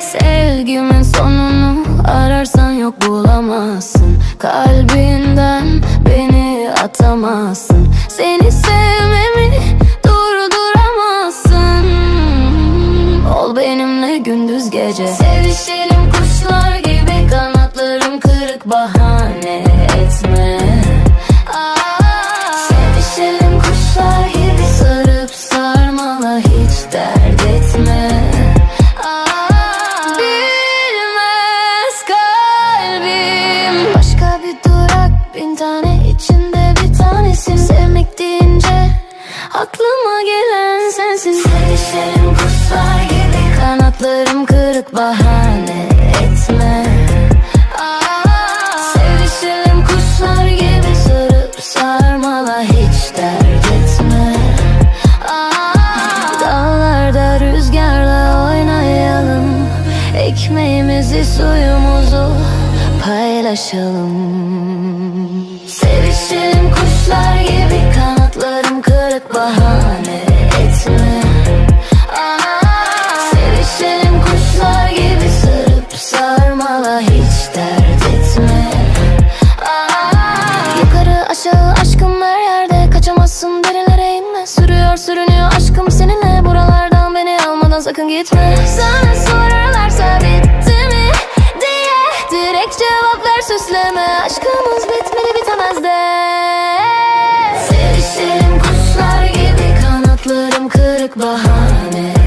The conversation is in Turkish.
Sevgimin sonunu ararsan yok bulamazsın. Kalbinden beni atamazsın. Seni sevmemi durduramazsın. Ol benimle gündüz gece. Sevişelim kuşlar gibi kanatlarım kırık bahane etme Sevişelim kuşlar gibi kanatlarım kırık bahane etme. Sevişelim kuşlar gibi sarıp sarmala hiç dert etme. Aa, Dağlarda rüzgarla oynayalım Ekmeğimizi suyumuzu paylaşalım. Sevişelim kuşlar gibi kanatlarım kırık bahane inme Sürüyor sürünüyor aşkım seninle. Buralardan beni almadan sakın gitme. Sana sorarlarsa bitti mi diye Direkt cevap ver süsleme. Aşkımız bitmeli bitemez de. Sevişelim kuşlar gibi Kanatlarım kırık bahane